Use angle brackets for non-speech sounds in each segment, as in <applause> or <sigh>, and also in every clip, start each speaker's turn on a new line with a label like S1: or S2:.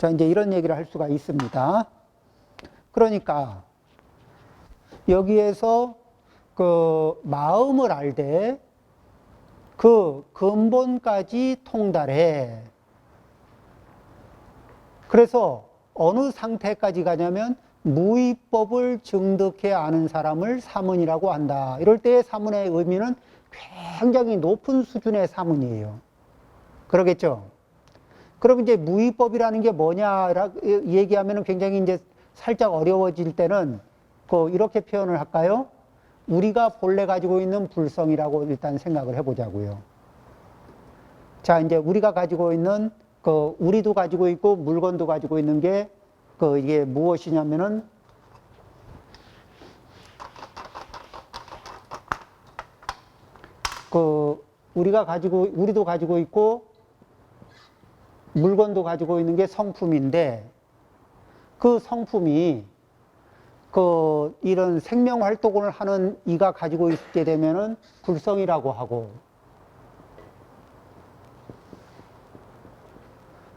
S1: 자, 이제 이런 얘기를 할 수가 있습니다. 그러니까 여기에서 그 마음을 알되 그 근본까지 통달해. 그래서 어느 상태까지 가냐면 무위법을 증득해 아는 사람을 사문이라고 한다. 이럴 때의 사문의 의미는 굉장히 높은 수준의 사문이에요. 그러겠죠? 그럼 이제 무위법이라는 게 뭐냐 얘기하면 굉장히 이제 살짝 어려워질 때는 그 이렇게 표현을 할까요? 우리가 본래 가지고 있는 불성이라고 일단 생각을 해보자고요. 자, 이제 우리가 가지고 있는 그 우리도 가지고 있고 물건도 가지고 있는 게 그 이게 무엇이냐면은 그 우리가 가지고 우리도 가지고 있고 물건도 가지고 있는 게 성품인데 그 성품이 그 이런 생명 활동을 하는 이가 가지고 있게 되면은 불성이라고 하고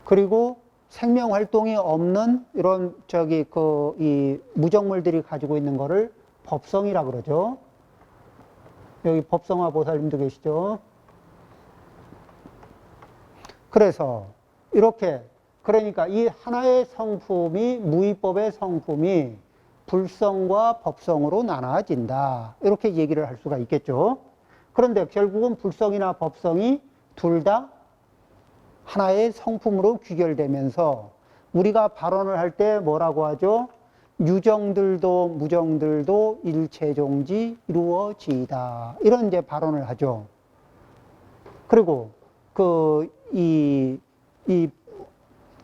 S1: 그리고 생명 활동이 없는 이런 저기 그 이 무정물들이 가지고 있는 거를 법성이라 그러죠. 여기 법성화 보살님도 계시죠. 그래서 이렇게 그러니까 이 하나의 성품이 무위법의 성품이 불성과 법성으로 나눠진다. 이렇게 얘기를 할 수가 있겠죠. 그런데 결국은 불성이나 법성이 둘 다 하나의 성품으로 귀결되면서 우리가 발언을 할 때 뭐라고 하죠? 유정들도 무정들도 일체종지 이루어지이다. 이런 이제 발언을 하죠. 그리고 그, 이, 이,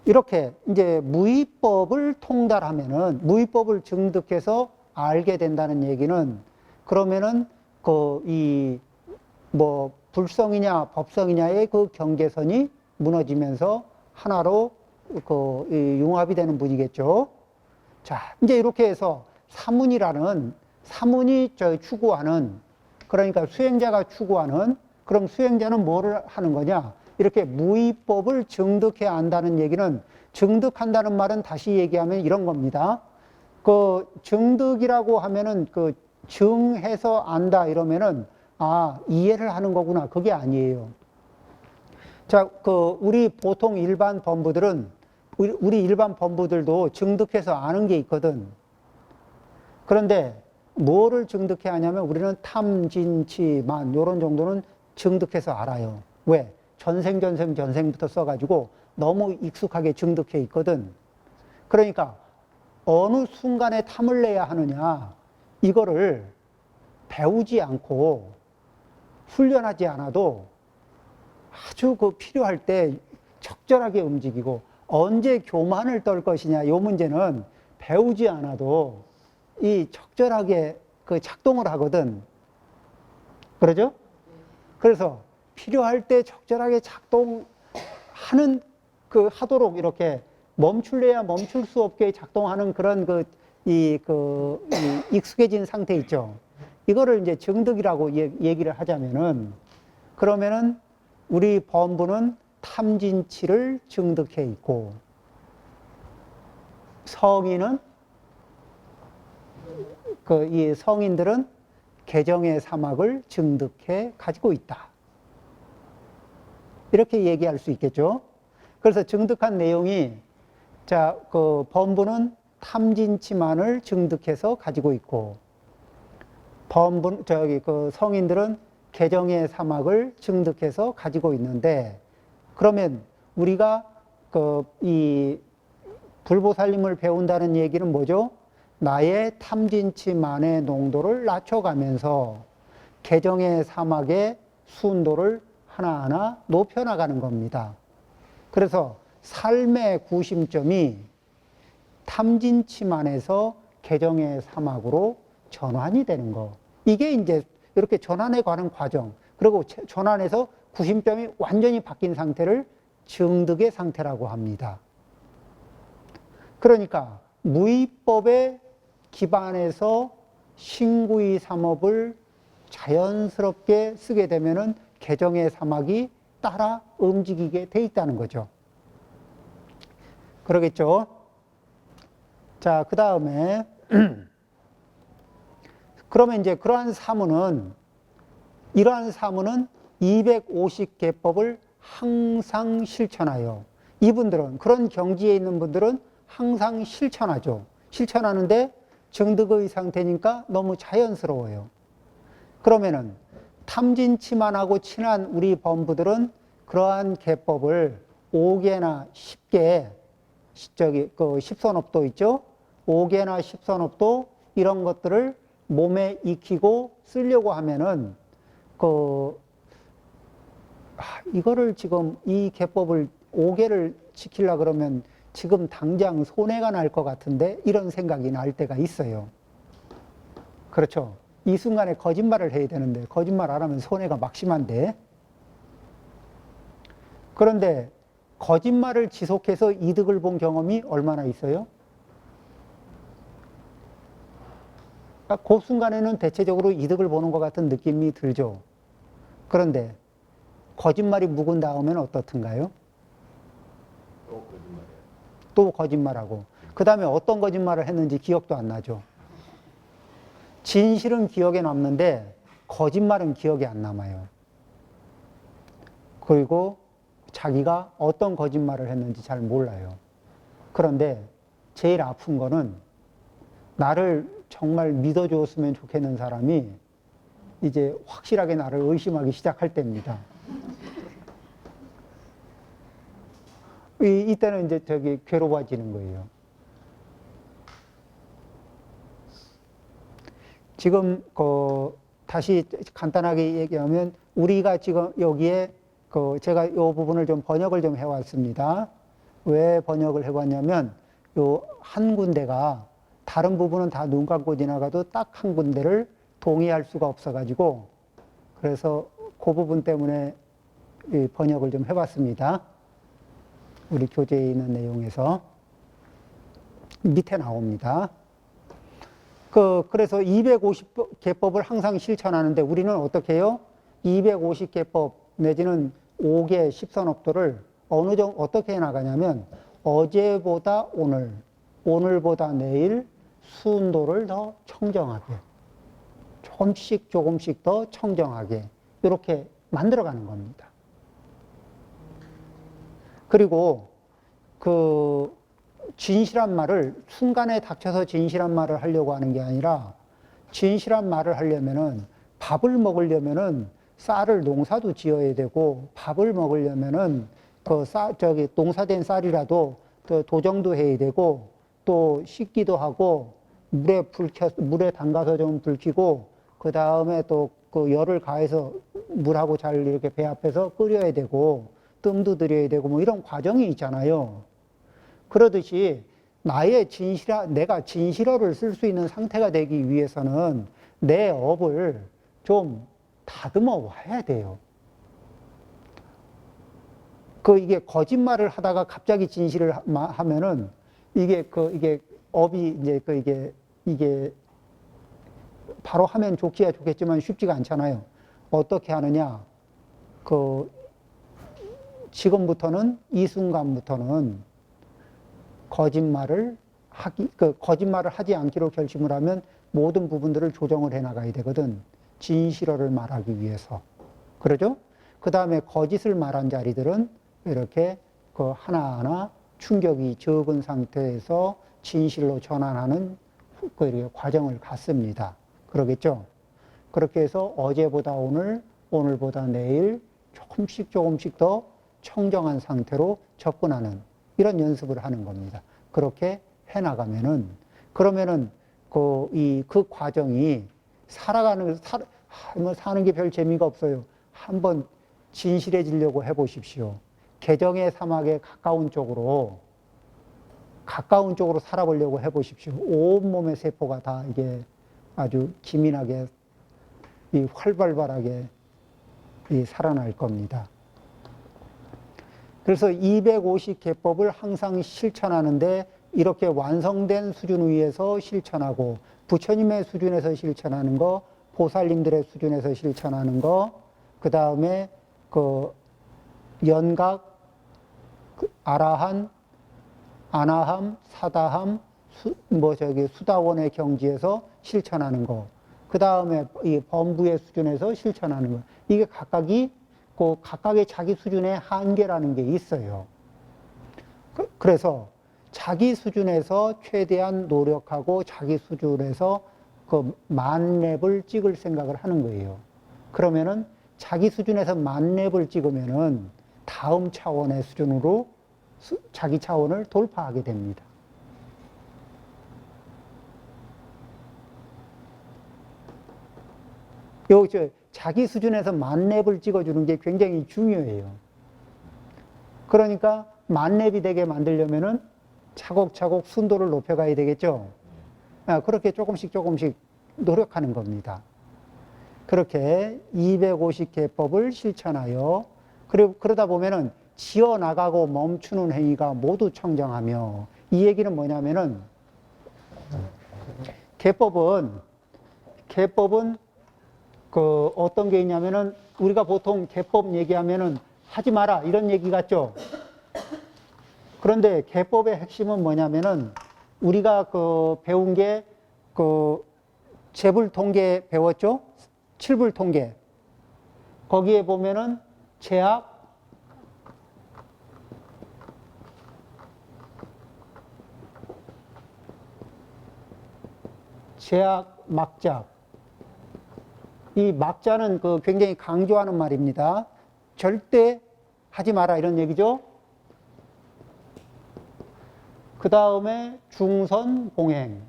S1: 이렇게 이제 무위법을 통달하면은 무위법을 증득해서 알게 된다는 얘기는 그러면은 그, 이, 뭐, 불성이냐 법성이냐의 그 경계선이 무너지면서 하나로 그, 이 융합이 되는 분이겠죠. 자, 이제 이렇게 해서 사문이라는 사문이 저 추구하는 그러니까 수행자가 추구하는 그럼 수행자는 뭐를 하는 거냐? 이렇게 무위법을 증득해 안다는 얘기는 증득한다는 말은 다시 얘기하면 이런 겁니다. 그 증득이라고 하면은 그 증해서 안다 이러면은 아, 이해를 하는 거구나. 그게 아니에요. 자, 그 우리 보통 일반 범부들은 우리 일반 범부들도 증득해서 아는 게 있거든. 그런데 뭐를 증득해 하냐면 우리는 탐진치만 요런 정도는 증득해서 알아요. 왜? 전생 전생 전생부터 써가지고 너무 익숙하게 증득해 있거든. 그러니까 어느 순간에 탐을 내야 하느냐 이거를 배우지 않고 훈련하지 않아도 아주 그 필요할 때 적절하게 움직이고 언제 교만을 떨 것이냐 이 문제는 배우지 않아도 이 적절하게 그 작동을 하거든. 그러죠? 그래서 필요할 때 적절하게 작동하는 그 하도록 이렇게 멈출래야 멈출 수 없게 작동하는 그런 그, 이, 그, 이 익숙해진 상태 있죠. 이거를 이제 정득이라고 얘기를 하자면은 그러면은 우리 범부는 탐진치를 증득해 있고 성인은 그 이 성인들은 개정의 사막을 증득해 가지고 있다. 이렇게 얘기할 수 있겠죠. 그래서 증득한 내용이 자, 그 범부는 탐진치만을 증득해서 가지고 있고 범부 저기 그 성인들은 개정의 사막을 증득해서 가지고 있는데 그러면 우리가 그 이 불보살님을 배운다는 얘기는 뭐죠? 나의 탐진치만의 농도를 낮춰가면서 개정의 사막의 순도를 하나하나 높여나가는 겁니다. 그래서 삶의 구심점이 탐진치만에서 개정의 사막으로 전환이 되는 거. 이게 이제 이렇게 전환에 관한 과정. 그리고 전환에서 구심점이 완전히 바뀐 상태를 증득의 상태라고 합니다. 그러니까 무위법의 기반에서 신구의 삼업을 자연스럽게 쓰게 되면은 개정의 사막이 따라 움직이게 돼 있다는 거죠. 그러겠죠? 자, 그 다음에, <clears throat> 그러면 이제 그러한 사무는, 이러한 사무는 250개법을 항상 실천하여, 이분들은, 그런 경지에 있는 분들은 항상 실천하죠. 실천하는데 정득의 상태니까 너무 자연스러워요. 그러면은 탐진치만 하고 친한 우리 범부들은 그러한 개법을 5개나 10개, 저기 그 십선업도 있죠? 5개나 십선업도 이런 것들을 몸에 익히고 쓰려고 하면은 그 아, 이거를 지금 이 개법을 5개를 지키려 그러면 지금 당장 손해가 날 것 같은데 이런 생각이 날 때가 있어요. 그렇죠. 이 순간에 거짓말을 해야 되는데 거짓말 안 하면 손해가 막심한데 그런데 거짓말을 지속해서 이득을 본 경험이 얼마나 있어요? 그러니까 그 순간에는 대체적으로 이득을 보는 것 같은 느낌이 들죠. 그런데 거짓말이 묵은 다음에는
S2: 어떻든가요?
S1: 또 거짓말하고 그 다음에 어떤 거짓말을 했는지 기억도 안 나죠. 진실은 기억에 남는데 거짓말은 기억에 안 남아요. 그리고 자기가 어떤 거짓말을 했는지 잘 몰라요. 그런데 제일 아픈 거는 나를 정말 믿어주었으면 좋겠는 사람이 이제 확실하게 나를 의심하기 시작할 때입니다. 이, 이때는 이제 저기 괴로워지는 거예요. 지금 그 다시 간단하게 얘기하면 우리가 지금 여기에 그 제가 이 부분을 좀 번역을 좀 해왔습니다. 왜 번역을 해왔냐면 요 한 군데가 다른 부분은 다 눈 감고 지나가도 딱 한 군데를 동의할 수가 없어가지고 그래서 그 부분 때문에 이 번역을 좀 해봤습니다. 우리 교재에 있는 내용에서 밑에 나옵니다. 그, 그래서 250개법을 항상 실천하는데 우리는 어떻게 해요? 250개법 내지는 5개 십선업도를 어느 정도 어떻게 해 나가냐면 어제보다 오늘, 오늘보다 내일 순도를 더 청정하게 조금씩 조금씩 더 청정하게 이렇게 만들어가는 겁니다. 그리고 그 진실한 말을 순간에 닥쳐서 진실한 말을 하려고 하는 게 아니라 진실한 말을 하려면은 밥을 먹으려면은 쌀을 농사도 지어야 되고 밥을 먹으려면은 그 쌀, 저기 농사된 쌀이라도 또 도정도 해야 되고 또 씻기도 하고 물에 불 켜, 물에 담가서 좀 불키고 그 다음에 또 그 열을 가해서 물하고 잘 이렇게 배 앞에서 끓여야 되고 뜸도 들여야 되고 뭐 이런 과정이 있잖아요. 그러듯이 나의 진실화, 내가 진실어를 쓸 수 있는 상태가 되기 위해서는 내 업을 좀 다듬어 와야 돼요. 그 이게 거짓말을 하다가 갑자기 진실을 하- 하면은 이게 그 이게 업이 이제 그 이게 이게 바로 하면 좋기야 좋겠지만 쉽지가 않잖아요. 어떻게 하느냐? 그 지금부터는 이 순간부터는 거짓말을 하기 그 거짓말을 하지 않기로 결심을 하면 모든 부분들을 조정을 해 나가야 되거든. 진실어를 말하기 위해서. 그러죠? 그 다음에 거짓을 말한 자리들은 이렇게 그 하나하나 충격이 적은 상태에서 진실로 전환하는 그 과정을 갖습니다. 그러겠죠? 그렇게 해서 어제보다 오늘, 오늘보다 내일 조금씩 조금씩 더 청정한 상태로 접근하는 이런 연습을 하는 겁니다. 그렇게 해 나가면은 그러면은 그이그 과정이 살아가는 살 뭐 사는 게 별 재미가 없어요. 한번 진실해지려고 해 보십시오. 개정의 사막에 가까운 쪽으로 가까운 쪽으로 살아보려고 해 보십시오. 온 몸의 세포가 다 이게 아주 기민하게 이 활발발하게 이 살아날 겁니다. 그래서 250개법을 항상 실천하는데 이렇게 완성된 수준 위에서 실천하고 부처님의 수준에서 실천하는 거, 보살님들의 수준에서 실천하는 거, 그 다음에 그 연각, 그 아라한, 아나함, 사다함, 수, 뭐 저기 수다원의 경지에서 실천하는 거. 그 다음에 이 범부의 수준에서 실천하는 거. 이게 각각이 그 각각의 자기 수준의 한계라는 게 있어요. 그, 그래서 자기 수준에서 최대한 노력하고 자기 수준에서 그 만렙을 찍을 생각을 하는 거예요. 그러면은 자기 수준에서 만렙을 찍으면은 다음 차원의 수준으로 수- 자기 차원을 돌파하게 됩니다. 요, 저, 자기 수준에서 만렙을 찍어주는 게 굉장히 중요해요. 그러니까 만렙이 되게 만들려면은 차곡차곡 순도를 높여가야 되겠죠. 아, 그렇게 조금씩 조금씩 노력하는 겁니다. 그렇게 250개법을 실천하여 그러다 보면은 지어 나가고 멈추는 행위가 모두 청정하며 이 얘기는 뭐냐면은 개법은 개법은 그 어떤 게 있냐면은 우리가 보통 개법 얘기하면은 하지 마라 이런 얘기 같죠. 그런데 개법의 핵심은 뭐냐면은 우리가 그 배운 게 그 재불 통계 배웠죠? 칠불 통계. 거기에 보면은 제약, 제약, 막작. 이 막자는 그 굉장히 강조하는 말입니다. 절대 하지 마라 이런 얘기죠. 그 다음에 중선 봉행.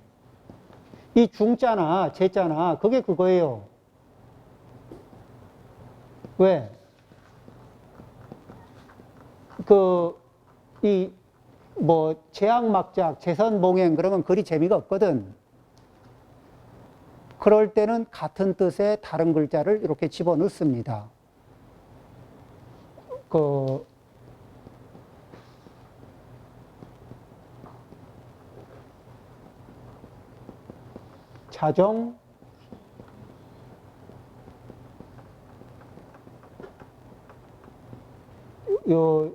S1: 이 중자나 제자나 그게 그거예요. 왜? 그, 이, 뭐, 제약막작, 재선 봉행, 그러면 그리 재미가 없거든. 그럴 때는 같은 뜻의 다른 글자를 이렇게 집어 넣습니다. 그, 자정, 요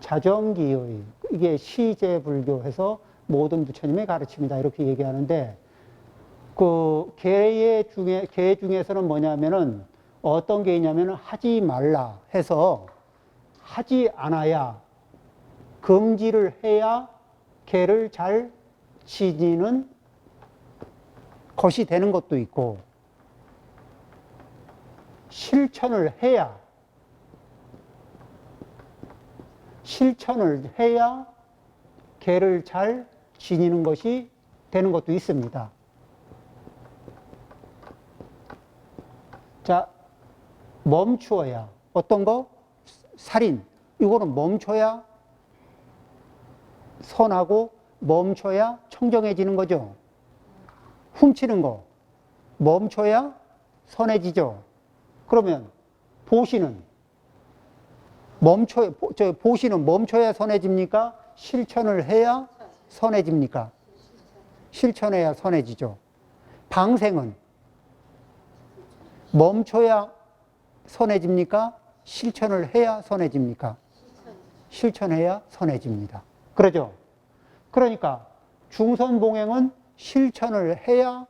S1: 자정기의 이게 시제불교해서 모든 부처님의 가르침이다 이렇게 얘기하는데 그 계의 중에 계 중에서는 뭐냐면은 어떤 게 있냐면은 하지 말라 해서 하지 않아야 금지를 해야 개를 잘 지니는 것이 되는 것도 있고 실천을 해야 실천을 해야 개를 잘 지니는 것이 되는 것도 있습니다. 자, 멈추어야 어떤 거? 살인. 이거는 멈춰야 선하고 멈춰야 청정해지는 거죠. 훔치는 거 멈춰야 선해지죠. 그러면 보시는 멈춰 보- 저 보시는 멈춰야 선해집니까? 실천을 해야 선해집니까? 실천해야 선해지죠. 방생은 멈춰야 선해집니까? 실천을 해야 선해집니까? 실천해야 선해집니다. 그러죠? 그러니까 중선봉행은 실천을 해야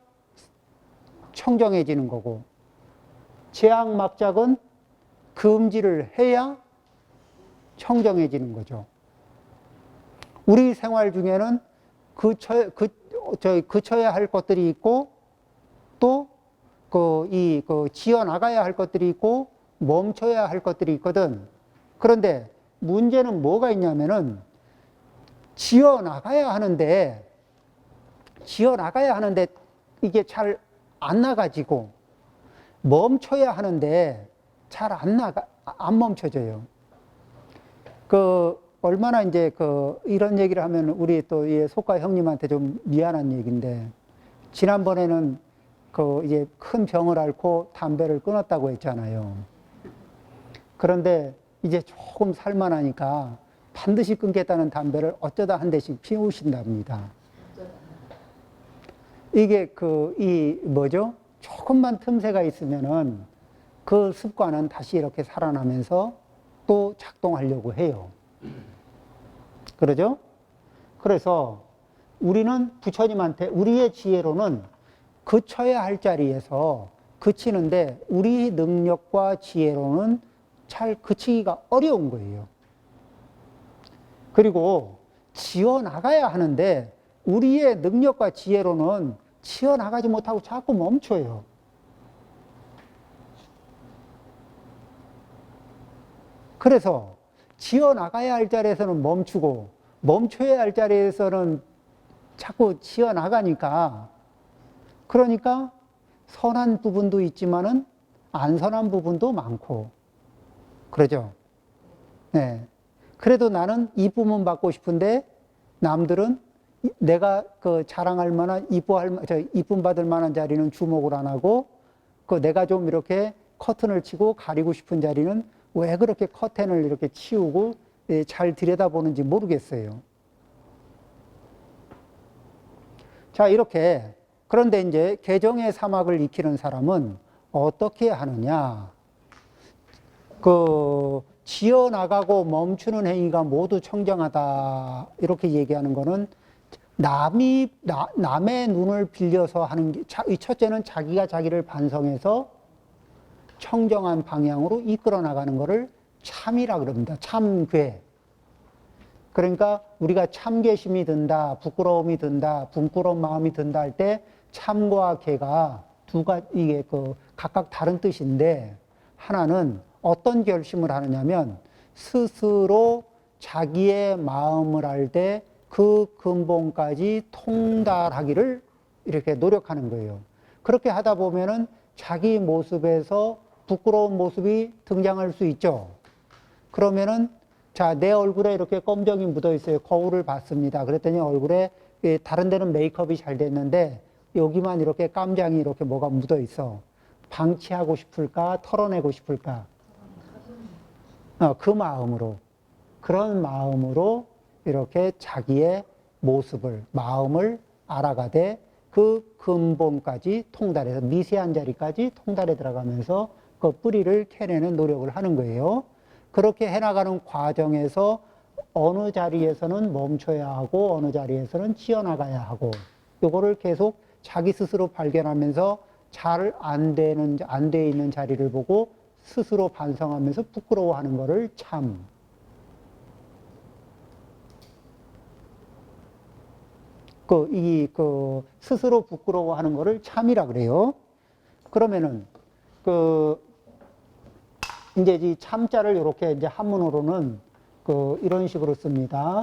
S1: 청정해지는 거고 제약막작은 금지를 해야 청정해지는 거죠. 우리 생활 중에는 그쳐, 그, 저, 그쳐야 할 것들이 있고 또 그, 이, 그, 지어 나가야 할 것들이 있고 멈춰야 할 것들이 있거든. 그런데 문제는 뭐가 있냐면은 지어 나가야 하는데 지어 나가야 하는데 이게 잘 안 나가지고 멈춰야 하는데 잘 안 나가 안 멈춰져요. 그 얼마나 이제 그 이런 얘기를 하면 우리 또 이 속가 형님한테 좀 미안한 얘기인데 지난번에는 그 이제 큰 병을 앓고 담배를 끊었다고 했잖아요. 그런데 이제 조금 살만하니까 반드시 끊겠다는 담배를 어쩌다 한 대씩 피우신답니다. 이게 그, 이, 뭐죠? 조금만 틈새가 있으면은 그 습관은 다시 이렇게 살아나면서 또 작동하려고 해요. 그러죠? 그래서 우리는 부처님한테 우리의 지혜로는 그쳐야 할 자리에서 그치는데 우리 능력과 지혜로는 잘 그치기가 어려운 거예요. 그리고 지어 나가야 하는데 우리의 능력과 지혜로는 지어 나가지 못하고 자꾸 멈춰요. 그래서 지어 나가야 할 자리에서는 멈추고 멈춰야 할 자리에서는 자꾸 지어 나가니까 그러니까 선한 부분도 있지만은 안 선한 부분도 많고 그러죠. 네. 그래도 나는 이쁨은 받고 싶은데 남들은 이- 내가 그 자랑할 만한 이뻐할 마- 저 이쁨 받을 만한 자리는 주목을 안 하고 그 내가 좀 이렇게 커튼을 치고 가리고 싶은 자리는 왜 그렇게 커튼을 이렇게 치우고 예, 잘 들여다보는지 모르겠어요. 자, 이렇게 그런데 이제 개정의 사막을 익히는 사람은 어떻게 하느냐? 그 지어 나가고 멈추는 행위가 모두 청정하다 이렇게 얘기하는 거는 남이 나- 남의 눈을 빌려서 하는 게 첫째는 자기가 자기를 반성해서 청정한 방향으로 이끌어 나가는 것을 참이라 그럽니다. 참괴. 그러니까 우리가 참계심이 든다, 부끄러움이 든다, 부끄러운 마음이 든다 할 때 참과 괴가 두 가지 이게 그 각각 다른 뜻인데 하나는 어떤 결심을 하느냐면 스스로 자기의 마음을 알 때 그 근본까지 통달하기를 이렇게 노력하는 거예요. 그렇게 하다 보면은 자기 모습에서 부끄러운 모습이 등장할 수 있죠. 그러면은 자, 내 얼굴에 이렇게 검정이 묻어 있어요. 거울을 봤습니다. 그랬더니 얼굴에 예, 다른 데는 메이크업이 잘 됐는데 여기만 이렇게 깜장이 이렇게 뭐가 묻어 있어. 방치하고 싶을까? 털어내고 싶을까? 어, 그 마음으로. 그런 마음으로 이렇게 자기의 모습을, 마음을 알아가되 그 근본까지 통달해서 미세한 자리까지 통달해 들어가면서 그 뿌리를 캐내는 노력을 하는 거예요. 그렇게 해나가는 과정에서 어느 자리에서는 멈춰야 하고 어느 자리에서는 치어나가야 하고 요거를 계속 자기 스스로 발견하면서 잘 안 되는 안 돼 있는 자리를 보고 스스로 반성하면서 부끄러워하는 거를 참 그, 이, 그, 스스로 부끄러워하는 거를 참이라 그래요. 그러면은, 그, 이제 이 참자를 이렇게 이제 한문으로는 그, 이런 식으로 씁니다.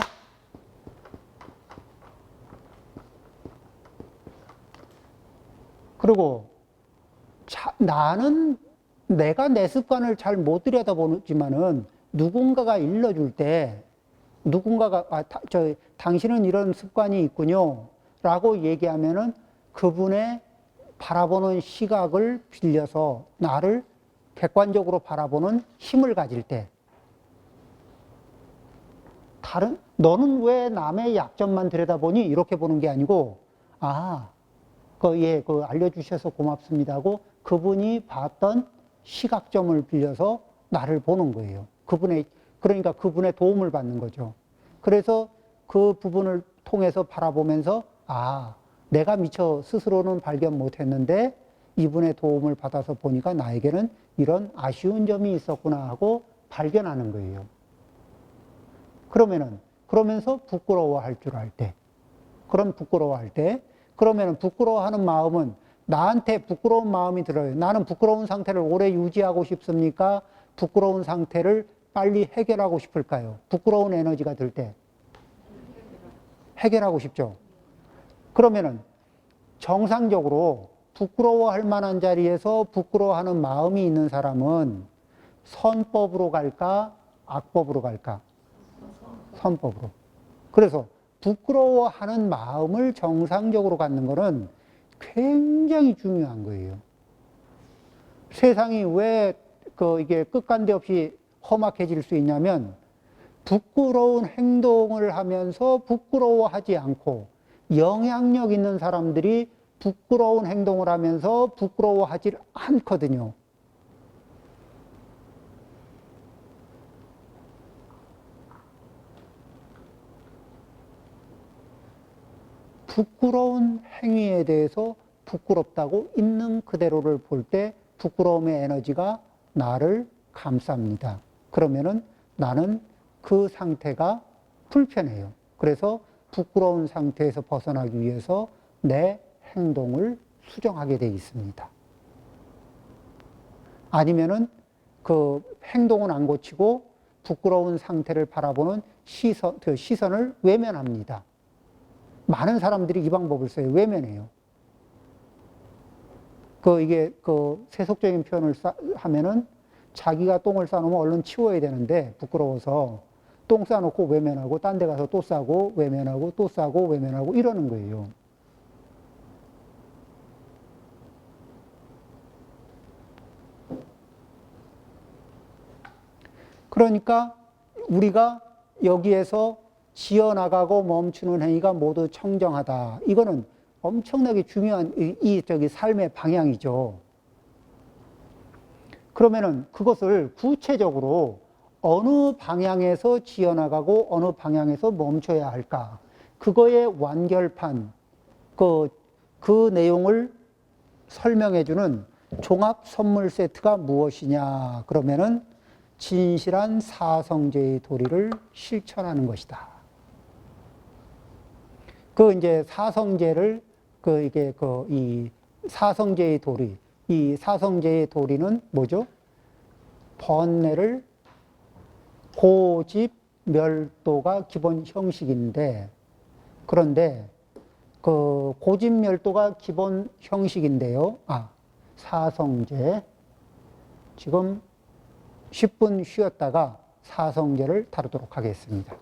S1: 그리고, 자, 나는 내가 내 습관을 잘 못 들여다보지만은 누군가가 일러줄 때 누군가가 아, 다, 저 당신은 이런 습관이 있군요. 라고 얘기하면은 그분의 바라보는 시각을 빌려서 나를 객관적으로 바라보는 힘을 가질 때 다른 너는 왜 남의 약점만 들여다보니 이렇게 보는 게 아니고 아, 그 예, 그 알려주셔서 고맙습니다 하고 그분이 봤던 시각점을 빌려서 나를 보는 거예요. 그분의 그러니까 그분의 도움을 받는 거죠. 그래서 그 부분을 통해서 바라보면서 아, 내가 미처 스스로는 발견 못 했는데 이분의 도움을 받아서 보니까 나에게는 이런 아쉬운 점이 있었구나 하고 발견하는 거예요. 그러면은, 그러면서 부끄러워할 줄 알 때, 그럼 부끄러워할 때, 그러면은 부끄러워하는 마음은 나한테 부끄러운 마음이 들어요. 나는 부끄러운 상태를 오래 유지하고 싶습니까? 부끄러운 상태를 빨리 해결하고 싶을까요? 부끄러운 에너지가 들 때. 해결하고 싶죠. 그러면은 정상적으로 부끄러워할 만한 자리에서 부끄러워하는 마음이 있는 사람은 선법으로 갈까? 악법으로 갈까? 선법으로. 그래서 부끄러워하는 마음을 정상적으로 갖는 것은 굉장히 중요한 거예요. 세상이 왜 그 이게 끝간데 없이 험악해질 수 있냐면 부끄러운 행동을 하면서 부끄러워하지 않고 영향력 있는 사람들이 부끄러운 행동을 하면서 부끄러워하지 않거든요. 부끄러운 행위에 대해서 부끄럽다고 있는 그대로를 볼 때 부끄러움의 에너지가 나를 감쌉니다. 그러면은 나는 그 상태가 불편해요. 그래서 부끄러운 상태에서 벗어나기 위해서 내 행동을 수정하게 돼 있습니다. 아니면은 그 행동은 안 고치고 부끄러운 상태를 바라보는 시선, 그 시선을 외면합니다. 많은 사람들이 이 방법을 써요. 외면해요. 그 이게 그 세속적인 표현을 싸- 하면은 자기가 똥을 싸놓으면 얼른 치워야 되는데 부끄러워서 똥 싸놓고 외면하고 딴 데 가서 또 싸고 외면하고 또 싸고 외면하고 이러는 거예요. 그러니까 우리가 여기에서 지어나가고 멈추는 행위가 모두 청정하다. 이거는 엄청나게 중요한 이, 이 저기 삶의 방향이죠. 그러면은 그것을 구체적으로 어느 방향에서 지어나가고 어느 방향에서 멈춰야 할까? 그거의 완결판, 그, 그 내용을 설명해주는 종합 선물 세트가 무엇이냐? 그러면은 진실한 사성제의 도리를 실천하는 것이다. 그 이제 사성제를 그 이게 그 이 사성제의 도리, 이 사성제의 도리는 뭐죠? 번뇌를 고집 멸도가 기본 형식인데 그런데 그 고집 멸도가 기본 형식인데요. 아, 사성제. 지금 10분 쉬었다가 사성제를 다루도록 하겠습니다.